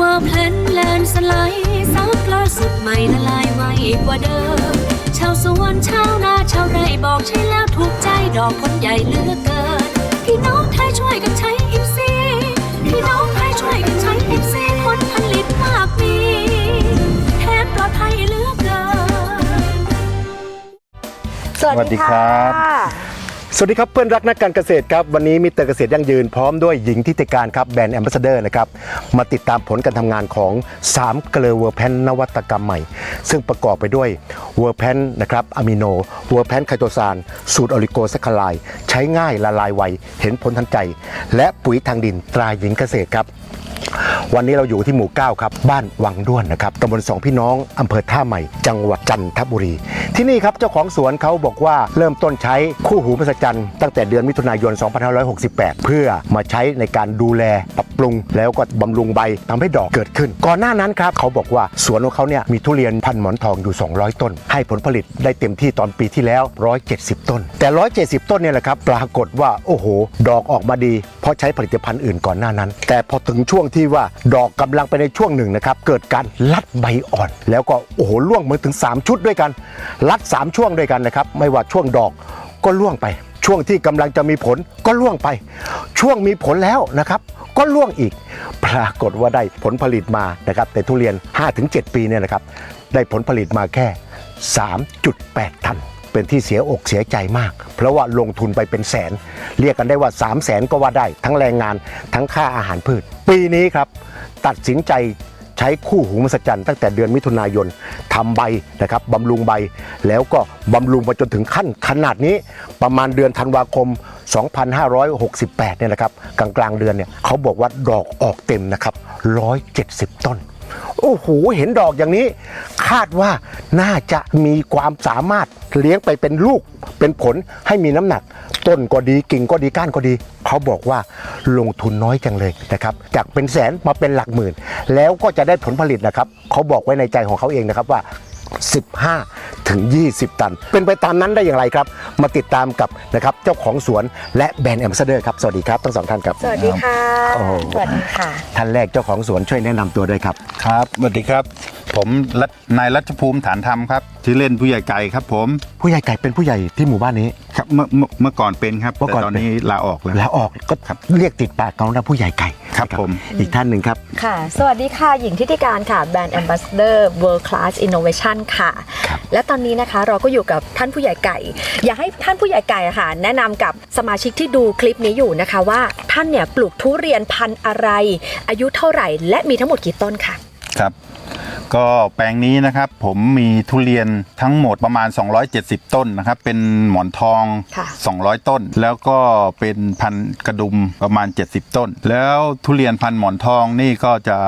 ว่าเพลนแลนสไลด์ซับล่าสุดใหม่ละลายไวกว่าเดิม ชาวสวนชาวนาชาวไร่บอกใช่แล้วถูกใจดอกคนใหญ่เหลือเกิน พี่น้องไทยช่วยกันใช้อิฟซีพี่น้องไทยช่วยกันใช้อิฟซีผลผลิตมากมีแถมปลอดภัยเหลือเกิน สวัสดีครับ สวัสดีครับเพื่อนรักนักการเกษตรครับวันนี้มิเตอร์เกษตรยั่งยืนพร้อมด้วยหญิงทิติการครับแบรนด์แอมบาสเดอร์นะครับมาติดตามผลการทำงานของ3เกลือเวอร์แพนนวัตกรรมใหม่ ซึ่งประกอบไปด้วยเวอร์แพนนะครับอะมิโนเวอร์แพนไคโตซานสูตรออริโกแซคคาย ใช้ง่ายละลายไวเห็นผลทันใจ และปุ๋ยทางดินตราหญิงเกษตรครับ วันนี้เราอยู่ที่หมู่ 9 ครับ บ้านวังด้วนนะครับตำบลสองพี่น้องอำเภอท่าใหม่ จังหวัดจันทบุรี ที่นี่ครับเจ้าของสวนเขาบอกว่าเริ่มต้นใช้คู่หูมหัศจรรย์ตั้งแต่เดือนมิถุนายน 2568 เพื่อมาใช้ในการดูแลปรับปรุง แล้วก็บำรุงใบทำให้ดอกเกิดขึ้น ก่อนหน้านั้นครับเขาบอกว่าสวนของเขาเนี่ยมีทุเรียนพันหมอนทองอยู่ 200 ต้น ให้ผลผลิตได้เต็มที่ตอนปีที่แล้ว 170 ต้น แต่ 170 ต้นเนี่ยแหละครับปรากฏว่าโอ้โห ดอกออกมาดี เพราะใช้ผลิตภัณฑ์อื่นก่อนหน้านั้น แต่พอถึงช่วงที่ว่าดอกกำลังไปในช่วงหนึ่งนะครับเกิดการลัดใบอ่อน แล้วก็โอ้โหล่วงมาถึง 3 ชุดด้วยกัน ลัด 3 ช่วงด้วยกันนะครับไม่ว่าช่วงดอกก็ล่วงไป ช่วงที่กำลังจะมีผลก็ล่วงไป ช่วงมีผลแล้วนะครับก็ล่วงอีก ปรากฏว่าได้ผลผลิตมานะครับแต่ทุเรียน 5-7 ปีเนี่ยนะครับได้ผลผลิตมาแค่ 3.8 ตัน เป็นที่เสียอกเสียใจมาก เพราะว่าลงทุนไปเป็นแสน เรียกกันได้ว่า 3 0 0แสนก็ว่าได้ ทั้งแรงงานทั้งค่าอาหารพืช ปีนี้ครับตัดสินใจใช้คู่หูมหัศจรรย์ตั้งแต่เดือนมิถุนายนทำใบนะครับบำรุงใบ แล้วก็บำรุงมาจนถึงขั้นขนาดนี้ประมาณเดือนธันวาคม 2568เนี่ยนะครับกลางกลางเดือนเนี่ยเขาบอกว่าดอกออกเต็มนะครับ170 ต้น โอ้โหเห็นดอกอย่างนี้ คาดว่าน่าจะมีความสามารถเลี้ยงไปเป็นลูก เป็นผลให้มีน้ำหนัก ต้นก็ดีกิ่งก็ดีก้านก็ดี เขาบอกว่าลงทุนน้อยจังเลยนะครับ จากเป็นแสนมาเป็นหลักหมื่น แล้วก็จะได้ผลผลิตนะครับ เขาบอกไว้ในใจของเขาเองนะครับว่า 15 ถึง 20 ตัน เป็นไปตามนั้นได้อย่างไรครับ มาติดตามกับนะครับเจ้าของสวนและแบรนด์แอมบาสเดอร์ครับสวัสดีครับทั้งสองท่านครับสวัสดีค่ะ โอ้โห สวัสดีค่ะ ท่านแรกเจ้าของสวนช่วยแนะนำตัวด้วยครับ ครับสวัสดีครับ ผมรัตนายรัชภูมิฐานธรรมครับชื่อเล่นผู้ใหญ่ไก่ครับ ผมผู้ใหญ่ไก่เป็นผู้ใหญ่ที่หมู่บ้านนี้ ครับเมื่อเมื่อเมื่อก่อนเป็นครับเมื่อก่อนแต่ตอนนี้ลาออกแล้ว แล้วออกก็ครับเรียกติดปากเขานะผู้ใหญ่ไก่ครับนะผม อีกท่านหนึ่งครับ ค่ะ สวัสดีค่ะ หญิงทิติการค่ะ แบรนด์ Ambassador World Class Innovation ค่ะ ครับและตอนนี้นะคะเราก็อยู่กับท่านผู้ใหญ่ไก่ อยากให้ท่านผู้ใหญ่ไก่อะค่ะ แนะนำกับสมาชิกที่ดูคลิปนี้อยู่นะคะว่าท่านเนี่ยปลูกทุเรียนพันธุ์อะไร อายุเท่าไหร่ และมีทั้งหมดกี่ต้นค่ะ ครับ ก็แปลงนี้นะครับผมมีทุเรียนทั้งหมดประมาณ 270 ต้นนะครับเป็นหมอนทองค่ะ200 ต้น แล้วก็เป็นพันธุ์กระดุมประมาณ 70 ต้น แล้วทุเรียนพันธุ์หมอนทองนี่ก็จะ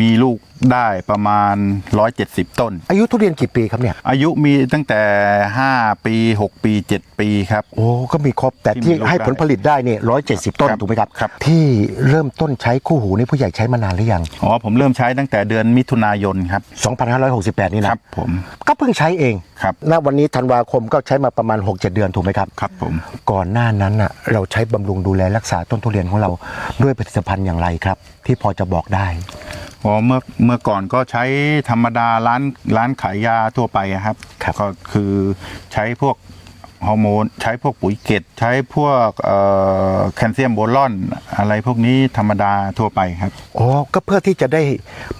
มีลูกได้ประมาณ 170 ต้น อายุทุเรียนกี่ปีครับเนี่ย อายุมีตั้งแต่ 5 ปี 6 ปี 7 ปีครับ โอ้ก็มีครบแต่ที่ที่มีลูกให้ผลผลิตได้เนี่ยร้อยเจ็ดสิบต้นครับถูกไหมครับครับ ที่เริ่มต้นใช้คู่หูนี่ผู้ใหญ่ใช้มานานหรือยัง อ๋อ ผมเริ่มใช้ตั้งแต่เดือนมิถุนายนครับ 2568 นี่คนะรับผม ก็เพิ่งใช้เองครับ ณวันนี้ธันวาคมก็ใช้มาประมาณ 6-7 เดือนถูกไหมครับ ครับผม ก่อนหน้านั้นน่ะเราใช้บำรุงดูแลรักษาต้นทุเรียนของเราด้วยผลิตภัณฑ์อย่างไรครับ ที่พอจะบอกได้ อ๋อเมื่อเมื่อก่อนก็ใช้ธรรมดาร้านร้านขายยาทั่วไปอะครับครับ ก็คือใช้พวกฮอร์โมนใช้พวกปุ๋ยเกตใช้พวกเอ่อแคลเซียมโบรอนอะไรพวกนี้ธรรมดาทั่วไปครับ อ๋อ ก็เพื่อที่จะได้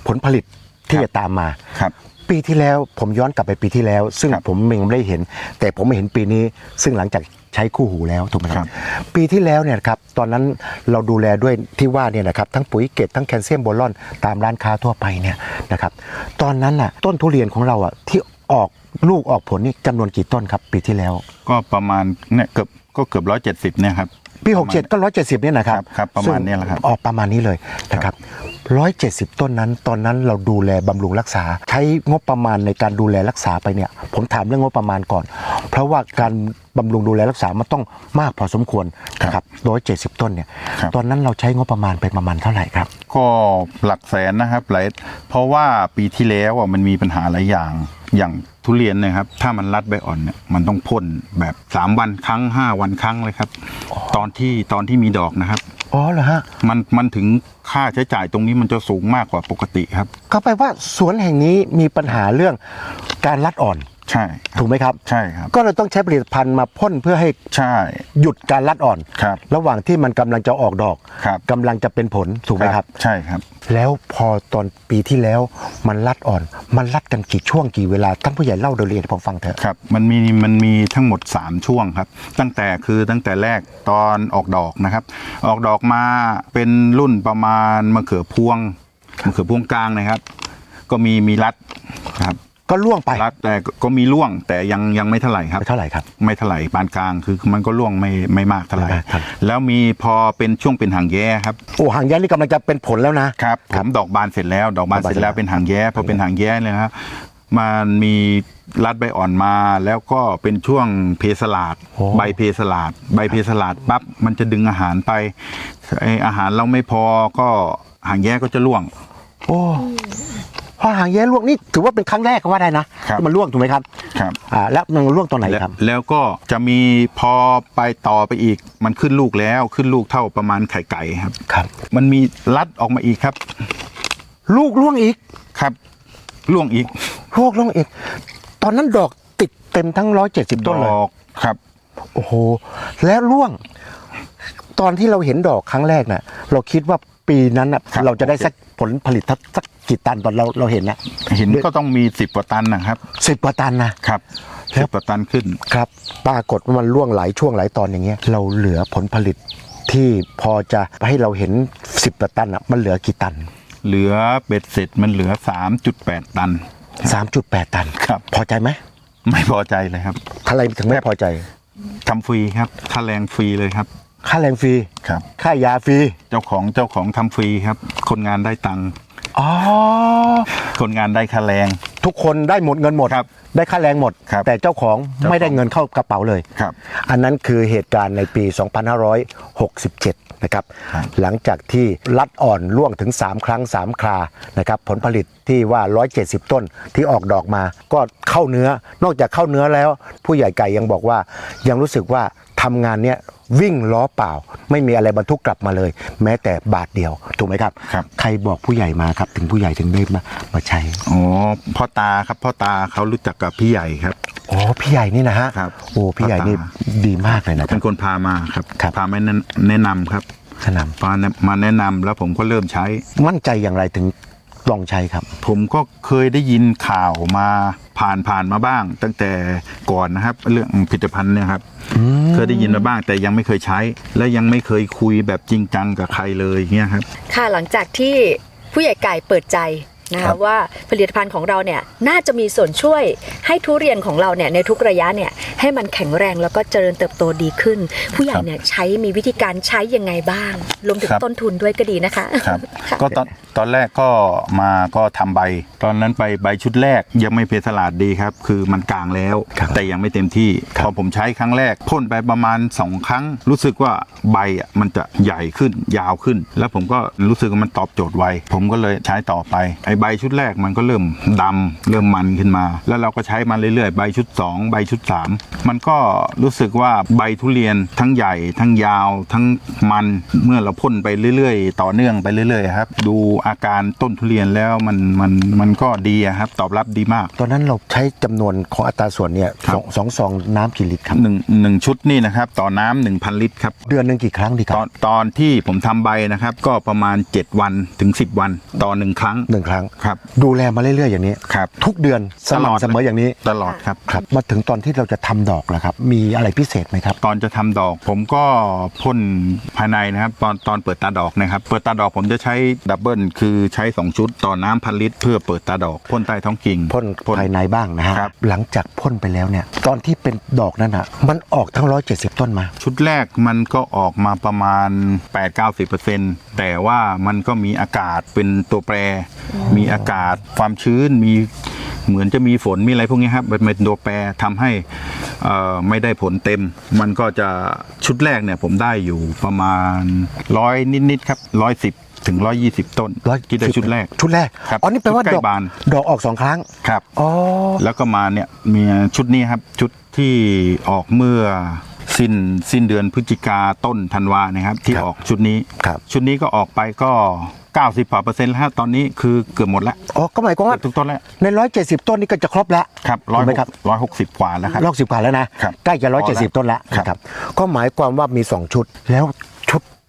ผลผลิต ที่ครับจะตามมาครับ ปีที่แล้วผมย้อนกลับไปปีที่แล้ว ซึ่งครับผมยังไม่ได้เห็น แต่ผมมาเห็นปีนี้ ซึ่งหลังจากใช้คู่หูแล้วถูกไหมคครัรับบปีที่แล้วเนี่ยครับตอนนั้นเราดูแลด้วยที่ว่าเนี่ยนะครับทั้งปุ๋ยเกตทั้งแคลเซียมโบรอนตามร้านค้าทั่วไปเนี่ยนะครับตอนนั้นน่ะต้นทุเรียนของเราอะที่ออกลูกออกผลนี่จำนวนกี่ต้นครับ ปีที่แล้ว ก็ประมาณเนี่ยเกือบก็เกือบร้อยเจ็ดสิบเนี่ยครับปีประมาณ67 ก็ 170 เนี่ยนะครับครับครับ ประมาณนี้แหละครับซึ่งออกประมาณนี้เลยนะครับ 170 ต้นนั้น ตอนนั้นเราดูแลบำรุงรักษา ใช้งบประมาณในการดูแลรักษาไปเนี่ย ผมถามเรื่องงบประมาณก่อน เพราะว่าการบำรุงดูแลรักษามันต้องมากพอสมควรนะครับ170 ต้นเนี่ย ครับ ตอนนั้นเราใช้งบประมาณไปประมาณเท่าไหร่ครับ ก็หลักแสนนะครับหลายเพราะว่าปีที่แล้วอะมันมีปัญหาหลายอย่าง อย่างทุเรียนเนะครับ ถ้ามันรัดใบอ่อนเนี่ยมันต้องพ่นแบบ 3 วันครั้ง 5 วันครั้งเลยครับ ตอนที่ตอนที่มีดอกนะครับ อ๋อเหรอฮะมันมันถึงค่าใช้จ่ายตรงนี้มันจะสูงมากกว่าปกติครับ ก็แปลว่าสวนแห่งนี้มีปัญหาเรื่องการรัดอ่อน ใช่ครับถูกไหมครับใช่ครับก็เลยต้องใช้ผลิตภัณฑ์มาพ่นเพื่อให้ใช่หยุดการรัดอ่อนครับระหว่างที่มันกำลังจะออกดอกครับกำลังจะเป็นผลถูกไหมครับ ใช่ครับ แล้วพอตอนปีที่แล้วมันรัดอ่อน มันรัดกันกี่ช่วงกี่เวลาท่านผู้ใหญ่เล่าโดยละเอียดให้ผมฟังเถอะครับมันมีมันมีทั้งหมด 3 ช่วงครับ ตั้งแต่คือตั้งแต่แรกตอนออกดอกนะครับ ออกดอกมาเป็นรุ่นประมาณมะเขือพวงมะเขือพวงกลางนะครับ ก็มีมีรัดครับ ก็ล่วงไป รัดแต่ก็มีร่วงแต่ยังยังไม่เท่าไหร่ครับไม่เท่าไหร่ครับ ไม่เท่าไหร่ปานกลางคือมันก็ร่วงไม่ไม่มากเท่าไหร่ ไม่มากครับ แล้วมีพอเป็นช่วงเป็นหางแย้ครับโอ้หางยันนี่กำลังจะเป็นผลแล้วนะ ครับผมดอกบานเสร็จแล้ว ดอกบานดอกบานเสร็จแล้วเสร็จแล้วเป็นหางแย้พอเป็นหางแย้เลยนะครับมันมีรัดใบอ่อนมาแล้วก็เป็นช่วงเพสลาดโอ้ ใบเพสลาด ใบเพสลาดปั๊บมันจะดึงอาหารไปไออาหารเราไม่พอก็หางแย้ก็จะร่วง โอ้ พอหางแย้ล่วงนี่ถือว่าเป็นครั้งแรกก็ว่าได้นะครับที่มันล่วงถูกไหมครับครับ อ่าแล้วมันล่วงตอนไหนแล้วครับ แล้วก็จะมีพอไปต่อไปอีกมันขึ้นลูกแล้วขึ้นลูกเท่าประมาณไข่ไก่ครับ ครับ มันมีรัดออกมาอีกครับ ลูกล่วงอีกครับร่วงอีกลูกล่วงอีก ตอนนั้นดอกติดเต็มทั้งร้อยเจ็ดสิบดต้นเลยอกครับ โอ้โหแล้วล่วง ตอนที่เราเห็นดอกครั้งแรกน่ะ เราคิดว่าปีนั้นน่ะครับ เราจะได้สักผลผลิตสักสัก กี่ตันตอนเราเราเห็นนะเห็นก็ต้องมีสิบกว่าตันนะครับสิบกว่าตันนะครับแล้สิวบกว่าตันขึ้นครับ ปรากฏว่ามันล่วงหลายช่วงหลายตอนอย่างเงี้ย เราเหลือผลผลิตที่พอจะให้เราเห็นสิบกว่าตันอะมันเหลือกี่ตัน เหลือเบ็ดเสร็จมันเหลือ3.8ตันสามจุดแปดตันครับ พอใจไหมไม่พอใจเลยครับอะไรถึงไม่พอใจทำฟรีครับค่าแรงฟรีเลยครับค่าแรงฟรีครับ ค่ายาฟรี เจ้าของเจ้าของทำฟรีครับ คนงานได้ตังค์ อ๋อคนงานได้ค่าแรง ทุกคนได้หมดเงินหมดครับได้ค่าแรงหมด ครับแต่เจ้าของเจ้าของ ไม่ได้เงินเข้ากระเป๋าเลย ครับ อันนั้นคือเหตุการณ์ในปี 2567 นะครับ ครับหลังจากที่ลัดอ่อนล่วงถึง 3 ครั้ง 3 ครา นะครับ ผลผลิตที่ว่า 170 ต้นที่ออกดอกมา ก็เข้าเนื้อ นอกจากเข้าเนื้อแล้ว ผู้ใหญ่ไก่ยังบอกว่า ยังรู้สึกว่าทำงานเนี้ย วิ่งล้อเปล่า ไม่มีอะไรบรรทุกกลับมาเลย แม้แต่บาทเดียวถูกไหมครับ ครับ ใครบอกผู้ใหญ่มาครับ ถึงผู้ใหญ่ถึงได้มามาใช้อ๋อพ่อตาครับพ่อตาเขารู้จักกับพี่ใหญ่ครับ อ๋อพี่ใหญ่นี่นะฮะครับโอ้พี่ใหญ่นี่พ่อต ดีมากเลยนะคเป็รับ นคนพามาครับครับ พามาแนะแนะนำครับขนำพามาแนะนำแล้วผมก็เริ่มใช้ มั่นใจอย่างไรถึง ลองใช้ครับ ผมก็เคยได้ยินข่าวมาผ่านผ่านมาบ้าง ตั้งแต่ก่อนนะครับ เรื่องผลิตภัณฑ์เนี่ยครับเคยได้ยินมาบ้างแต่ยังไม่เคยใช้ และยังไม่เคยคุยแบบจริงจังกับใครเลยเงี้ยครับ ค่ะหลังจากที่ผู้ใหญ่ไก่เปิดใจ นะครัคะบ ว่าผลิตภัณฑ์ของเราเนี่ยน่าจะมีส่วนช่วยให้ทุเรียนของเราเนี่ยในทุกระยะเนี่ยให้มันแข็งแรงแล้วก็เจริญเติบโตดีขึ้น ผู้ใหญ่เนี่ยใช้มีวิธีการใช้ยังไงบ้างรวมถึงต้นทุนด้วยก็ดีนะคะ ครับค่ะก็ตอนตอนแรกก็มาก็ทำใบ ตอนนั้นไปใบชุดแรกยังไม่เพสลาดดีครับ คือมันกลางแล้ว ครับแต่ยังไม่เต็มที่ครับพอผมใช้ครั้งแรกพ่นไปประมาณสองครั้ง รู้สึกว่าใบอะมันจะใหญ่ขึ้นยาวขึ้น แล้วผมก็รู้สึกว่ามันตอบโจทย์ไวผมก็เลยใช้ต่อไปไอ้ใบชุดแรกมันก็เริ่มดำเริ่มมันขึ้นมา แล้วเราก็ใช้มาเรื่อยๆ ใบชุด 2 ใบชุด 3 มันก็รู้สึกว่าใบทุเรียนทั้งใหญ่ ทั้งยาว ทั้งมันเมื่อเราพ่นไปเรื่อยๆ ต่อเนื่องไปเรื่อยๆครับดูอาการต้นทุเรียนแล้วมันมันมันก็ดีอะครับตอบรับดีมาก ตอนนั้นเราใช้จำนวนของอัตราส่วนเนี่ยครับสองสองซองน้ำกี่ลิตรครับหนึ่งหนึ่งชุดนี่นะครับต่อน้ำหนึ่งพันลิตรครับเดือนหนึ่งกี่ครั้งดีคตรัอบนตอนที่ผมทำใบนะครับก็ประมาณ 7 วันถึง 10 วันต่อหนึ่งครั้งหนึ่งครั้งครับดูแลมาเรื่อยๆอย่างนี้ครับทุกเดือนสตลอดม่ำเสมออย่างนี้ตลอดครับครับ มาถึงตอนที่เราจะทำดอกแล้วครับ มีอะไรพิเศษไหมครับ ตอนจะทำดอก ผมก็พ่นภายในนะครับ ตอนตอนเปิดตาดอกนะครับ เปิดตาดอกผมจะใช้ดับเบิลคือใช้ 2 ชุดต่อน้ำพันลิตรเพื่อเปิดตาดอกพ่นใต้ท้องกิ่งพ่นภายในบ้างนะฮะครับ หลังจากพ่นไปแล้วเนี่ย ตอนที่เป็นดอกนั่นอะมันออกทั้งร้อยเจ็ดสิบต้นมา ชุดแรกมันก็ออกมาประมาณ 8-90%แต่ว่ามันก็มีอากาศเป็นตัวแปรมีอากาศความชื้นมีเหมือนจะมีฝนมีอะไรพวกนี้ครับมันเป็นตัวแปรทำให้เอ่อไม่ได้ผลเต็ม มันก็จะชุดแรกเนี่ยผมได้อยู่ประมาณร้อยนิดๆครับร้อยสิบถึงร้อยยี่สิบต้นร้อยที่ได้ชุดแรก ชุดแรกครับอ๋อนี่แปลว่าชุดใกล้ดอกบานดอกออกสองครั้งครับอ๋อแล้วก็มาเนี่ยมีชุดนี้ครับ ชุดที่ออกเมื่อสิ้นสิ้นเดือนพฤศจิกาต้นธันวานะครับ ที่ครับออกชุดนี้ครับชุดนี้ก็ออกไปก็ 90กว่าเปอร์เซ็นต์แล้วฮะตอนนี้คือเกือบหมดแล้วอ๋อก็หมายความเกืว่าอบทุกต้นแล้วในร้อยเจ็ดสิบต้นนี่ก็จะครบแล้ว ครับถูร้อกยไหมครับร้อยหกสิบกว่าแล้วครับรอบสิบกว่าแล้วนะครับ ใกล้จะร้อยพเจ็อดแล้สิบวต้นแล้วครับนะครับ ก็หมายความว่ามีสองชุดแล้วชุด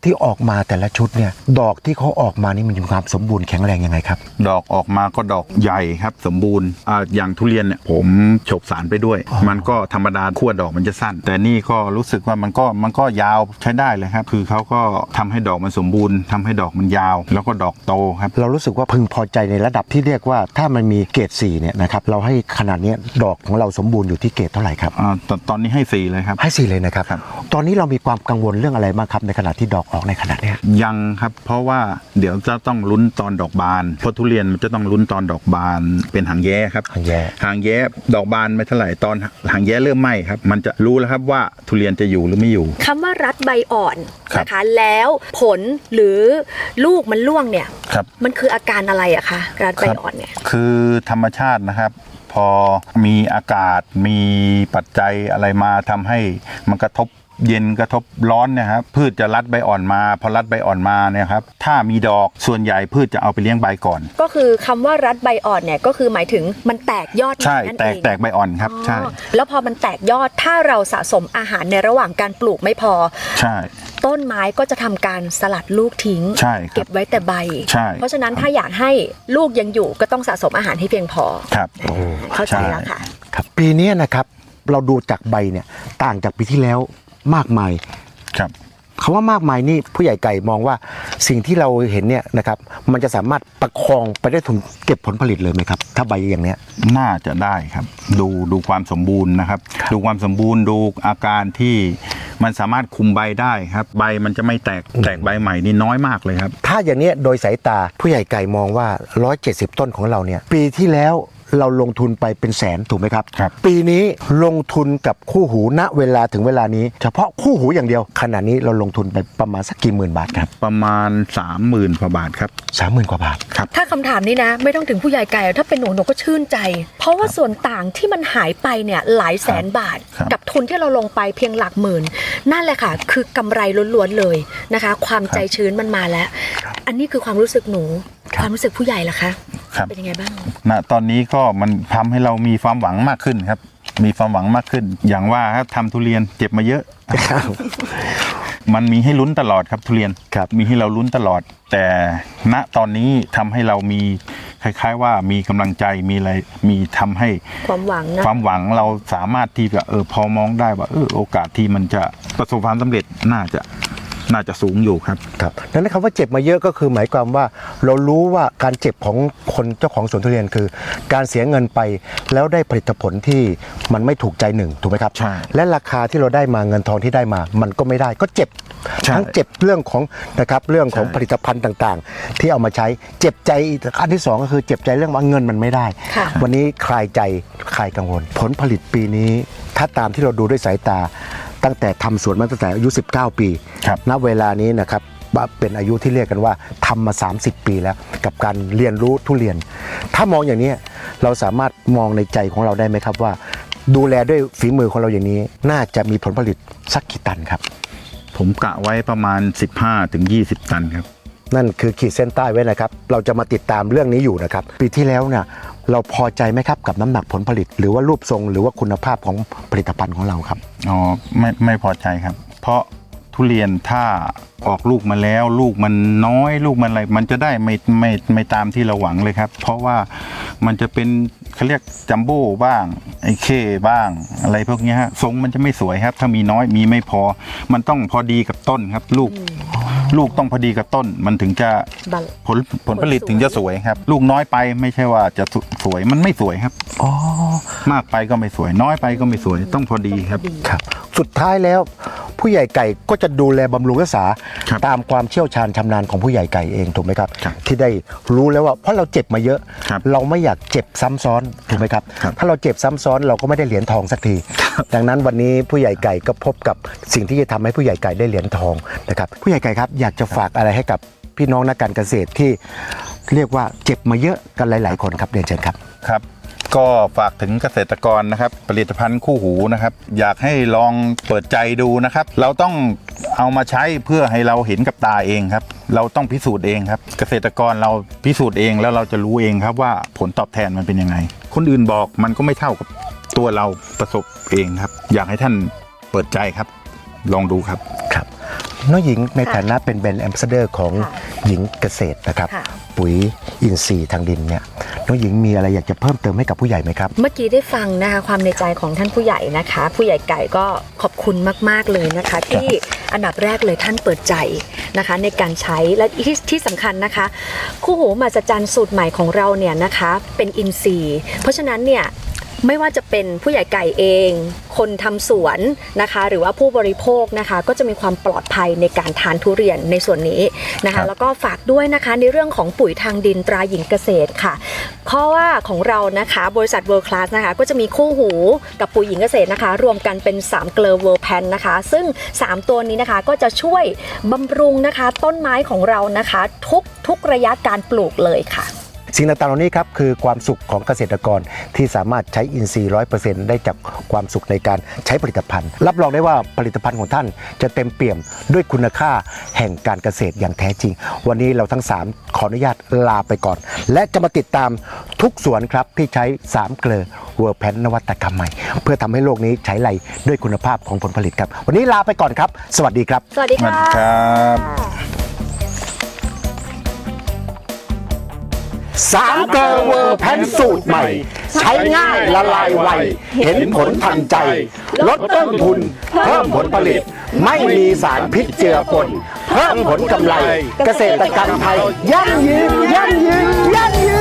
ที่ออกมาแต่ละชุดเนี่ยดอกที่เขาออกมานี่มันมีความสมบูรณ์แข็งแรงยังไงครับ ดอกออกมาก็ดอกใหญ่ครับสมบูรณ์อ่าอย่างทุเรียนเนี่ยผมฉกสารไปด้วย มันก็ธรรมดาขั้วดอกมันจะสั้น แต่นี่ก็รู้สึกว่ามันก็มันก็ยาวใช้ได้เลยครับ คือเขาก็ทำให้ดอกมันสมบูรณ์ทำให้ดอกมันยาว แล้วก็ดอกโตครับ เรารู้สึกว่าพึงพอใจในระดับที่เรียกว่าถ้ามันมีเกรด4เนี่ยนะครับเราให้ขนาดเนี้ยดอกของเราสมบูรณ์อยู่ที่เกรดเท่าไหร่ครับอ่าตตอนนี้ให้สี่เลยครับ ให้สี่เลยนะครับ ครับ ตอนนี้เรามีความกังวลเรื่องอะไรบ้างครับในขณะที่ดอกออกในขณะเนี้ยยังครับ เพราะว่าเดี๋ยวจะต้องลุ้นตอนดอกบานเพราะทุเรียนมันจะต้องลุ้นตอนดอกบานเป็นหางแย้ครับ หางแย้หางแย้ดอกบานไม่เท่าไหร่ตอนหางแย้เริ่มไหม้ครับ มันจะรู้แล้วครับว่าทุเรียนจะอยู่หรือไม่อยู่ คำว่ารัดใบอ่อนครับ นะคะ แล้วผลหรือลูกมันร่วงเนี่ย ครับ มันคืออาการอะไรอะคะรัดใบอ่อนเนี่ย คือธรรมชาตินะครับ พอมีอากาศมีปัจจัยอะไรมาทำให้มันกระทบ เย็นกระทบร้อนเนะครับพืชจะรัดใบอ่อนมา พอรัดใบอ่อนมาเนี่ยครับถ้ามีดอกส่วนใหญ่พืชจะเอาไปเลี้ยงใบก่อน ก็คือคำว่ารัดใบอ่อนเนี่ยก็คือหมายถึงมันแตกยอดใช่นั่นแตเอกงแตกใบอ่อนครับ ใช่ อ๋อแล้วพอมันแตกยอดถ้าเราสะสมอาหารในระหว่างการปลูกไม่พอ ใช่ ต้นไม้ก็จะทำการสลัดลูกทิ้ง ใช่ครับเก็บไว้แต่ใบ ใช่ เพราะฉะนั้นถ้าอยากให้ลูกยังอยู่ก็ต้องสะสมอาหารให้เพียงพอ ครับเข้าใจใช่แล้วค่ะ ครับปีเนี้ยนะครับเราดูจากใบเนี่ยต่างจากปีที่แล้ว มากมายครับคำว่ามากมายนี่ผู้ใหญ่ไก่มองว่าสิ่งที่เราเห็นเนี่ยนะครับมันจะสามารถประคองไปได้ถึงเก็บผลผลิตเลยไหมครับ ถ้าใบอย่างเนี้ยน่าจะได้ครับ ดูดูความสมบูรณ์นะครับ ดูความสมบูรณ์ดูอาการที่มันสามารถคุมใบได้ครับ ใบมันจะไม่แตกแตกใบใหม่นี่น้อยมากเลยครับ ถ้าอย่างเนี้ยโดยสายตาผู้ใหญ่ไก่มองว่า 170 ต้นของเราเนี่ยปีที่แล้ว เราลงทุนไปเป็นแสนถูกไหมครับ ครับ ปีนี้ลงทุนกับคู่หูณเวลาถึงเวลานี้ เฉพาะคู่หูอย่างเดียว ขณะนี้เราลงทุนไปประมาณสักกี่หมื่นบาทครับประมาณ 30,000กว่าบาทครับ สามหมื่นกว่าบาท ถ้าคำถามนี้นะไม่ต้องถึงผู้ใหญ่ไก่ถ้าเป็นหนูหนูก็ชื่นใจ เพราะว่าส่วนต่างที่มันหายไปเนี่ยหลายแสนบาท ครับ กับทุนที่เราลงไปเพียงหลักหมื่น นั่นแหละค่ะ คือกำไรล้วนๆเลยนะคะ ความใจชื้นมันมาแล้ว อันนี้คือความรู้สึกหนู ครับความรู้สึกผู้ใหญ่ล่ะคะครับ เป็นยังไงบ้าง ณตอนนี้ก็มันทำให้เรามีความหวังมากขึ้นครับ มีความหวังมากขึ้น อย่างว่าครับทำทุเรียนเจ็บมาเยอะมันมีให้ลุ้นตลอดครับทุเรียนครับ มีให้เราลุ้นตลอด แต่ณตอนนี้ทำให้เรามีคล้าย ๆ ว่ามีกำลังใจมีอะไรมีทำให้ ความหวังนะ ความหวังเราสามารถที่จะเออพอมองได้ว่าเออโอกาสที่มันจะประสบความสำเร็จน่าจะ น่าจะสูงอยู่ครับ ครับดังนั้นคำว่าเจ็บมาเยอะก็คือหมายความว่า เรารู้ว่าการเจ็บของคนเจ้าของสวนทุเรียนคือ การเสียเงินไปแล้วได้ผลิตผลที่มันไม่ถูกใจหนึ่งถูกไหมครับ ใช่และราคาที่เราได้มาเงินทองที่ได้มา มันก็ไม่ได้ก็เจ็บใช่ทั้งเจ็บเรื่องของนะครับเรื่องของใช่ ผลิตภัณฑ์ต่างๆ ที่เอามาใช้เจ็บใจอีกอันที่สองก็คือเจ็บใจเรื่องว่าเงินมันไม่ได้ ค่ะ วันนี้คลายใจคลายกังวล ผลผลิตปีนี้ ถ้าตามที่เราดูด้วยสายตา ตั้งแต่ทำสวนมาตั้งแต่อายุ 19 ปีครับณเวลานี้นะครับว่าเป็นอายุที่เรียกกันว่าทำมา 30 ปีแล้ว กับการเรียนรู้ทุเรียน ถ้ามองอย่างนี้เราสามารถมองในใจของเราได้ไหมครับว่า ดูแลด้วยฝีมือของเราอย่างนี้ น่าจะมีผลผลิตสักกี่ตันครับ ผมกะไว้ประมาณ 15ถึง20 ตันครับนั่นคือขีดเส้นใต้ไว้นะครับ เราจะมาติดตามเรื่องนี้อยู่นะครับ ปีที่แล้วเนี่ย เราพอใจไหมครับกับน้ำหนักผลผลิต หรือว่ารูปทรงหรือว่าคุณภาพของผลิตภัณฑ์ของเราครับ อ๋อไม่ไม่พอใจครับ เพราะ ทุเรียนถ้าออกลูกมาแล้ว ลูกมันน้อยลูกมันอะไร มันจะได้ไม่ไม่ไม่ตามที่เราหวังเลยครับ เพราะว่ามันจะเป็นเขาเรียกจัมโบ้บ้างไอ้เคบ้างอะไรพวกเนี้ยฮะทรงมันจะไม่สวยครับ ถ้ามีน้อยมีไม่พอ มันต้องพอดีกับต้นครับ ลูกลูกต้องพอดีกับต้น มันถึงจะบัลผลผลผลิตผลสวยถึงจะสวยครับ ลูกน้อยไปไม่ใช่ว่าจะสวยมันไม่สวยครับอ๋อมากไปก็ไม่สวย น้อยไปก็ไม่สวยต้องพอดีครับครับ สุดท้ายแล้ว ผู้ใหญ่ไก่ก็จะดูแลบำรุงรักษา ครับตามความเชี่ยวชาญชำนาญของผู้ใหญ่ไก่เองถูกไหมครับ ครับที่ได้รู้แล้วว่าเพราะเราเจ็บมาเยอะ ครับเราไม่อยากเจ็บซ้ำซ้อนถูกไหมครับ ครับ ถ้าเราเจ็บซ้ำซ้อนเราก็ไม่ได้เหรียญทองสักที ดังนั้นวันนี้ผู้ใหญ่ไก่ก็พบกับสิ่งที่จะทำให้ผู้ใหญ่ไก่ได้เหรียญทองนะครับผู้ใหญ่ไก่ครับอยากจะฝากอะไรให้กับพี่น้องนักการเกษตรที่เรียกว่าเจ็บมาเยอะกันหลาย ๆ คนครับเรียนเชิญครับ ครับ ก็ฝากถึงเกษตรกรนะครับ ผลิตภัณฑ์คู่หูนะครับ อยากให้ลองเปิดใจดูนะครับ เราต้องเอามาใช้เพื่อให้เราเห็นกับตาเองครับ เราต้องพิสูจน์เองครับ เกษตรกรเราพิสูจน์เองแล้วเราจะรู้เองครับว่าผลตอบแทนมันเป็นยังไง คนอื่นบอกมันก็ไม่เท่ากับตัวเราประสบเองครับ อยากให้ท่านเปิดใจครับ ลองดูครับครับ น้องหญิงในฐานะเป็นแบรนด์แอมบาสเดอร์ของหญิงเกษตรนะครับ ค่ะ ปุ๋ยอินทรีย์ทางดินเนี่ยน้องหญิงมีอะไรอยากจะเพิ่มเติมให้กับผู้ใหญ่ไหมครับ เมื่อกี้ได้ฟังนะคะความในใจของท่านผู้ใหญ่นะคะ ผู้ใหญ่ไก่ก็ขอบคุณมาก ๆ เลยนะคะ ที่อันดับแรกเลยท่านเปิดใจนะคะ ในการใช้และที่ที่สำคัญนะคะ คู่หูมาสจันสูตรใหม่ของเราเนี่ยนะคะ เป็นอินทรีย์ เพราะฉะนั้นเนี่ยไม่ว่าจะเป็นผู้ใหญ่ไก่เอง คนทำสวนนะคะ หรือว่าผู้บริโภคนะคะ ก็จะมีความปลอดภัยในการทานทุเรียนในส่วนนี้นะครัคะ บ แล้วก็ฝากด้วยนะคะในเรื่องของปุ๋ยทางดินตราหญิงเกษตรค่ะเพราะว่าของเรานะคะบริษัท World Class นะคะก็จะมีคู่หูกับปุ๋ยหญิงเกษตรนะคะ รวมกันเป็น3เกลอ World Pan นะคะ ซึ่ง 3 ตัวนี้นะคะก็จะช่วยบำรุงนะคะ ต้นไม้ของเรานะคะ ทุกทุกระยะการปลูกเลยค่ะ สิ่งต่างๆเหล่านี้ครับคือความสุขของเกษตรกรที่สามารถใช้อินทรีย์ร้อยเปอร์เซ็นต์ได้จากความสุขในการใช้ผลิตภัณฑ์ รับรองได้ว่าผลิตภัณฑ์ของท่านจะเต็มเปี่ยมด้วยคุณค่าแห่งการเกษตรอย่างแท้จริง วันนี้เราทั้ง 3 ขออนุญาตลาไปก่อน และจะมาติดตามทุกสวนครับที่ใช้ 3 เกลือเวอร์แพนนวัตกรรมใหม่ เพื่อทำให้โลกนี้ใช้ไรด้วยคุณภาพของผลผลิตครับ วันนี้ลาไปก่อนครับ สวัสดีครับ สวัสดีสวัสค่ะดีครับ สามเกลอเวอร์แพนสูตรใหม่ ใช้ง่ายละลายไว เห็นผลทันใจ ลดต้นทุน เพิ่มผลผลิต ไม่มีสารพิษเจือปนเพิ่มผลกำไร เกษตรกรรมไทย ยั่งยืนยั่งยืนยั่งยืน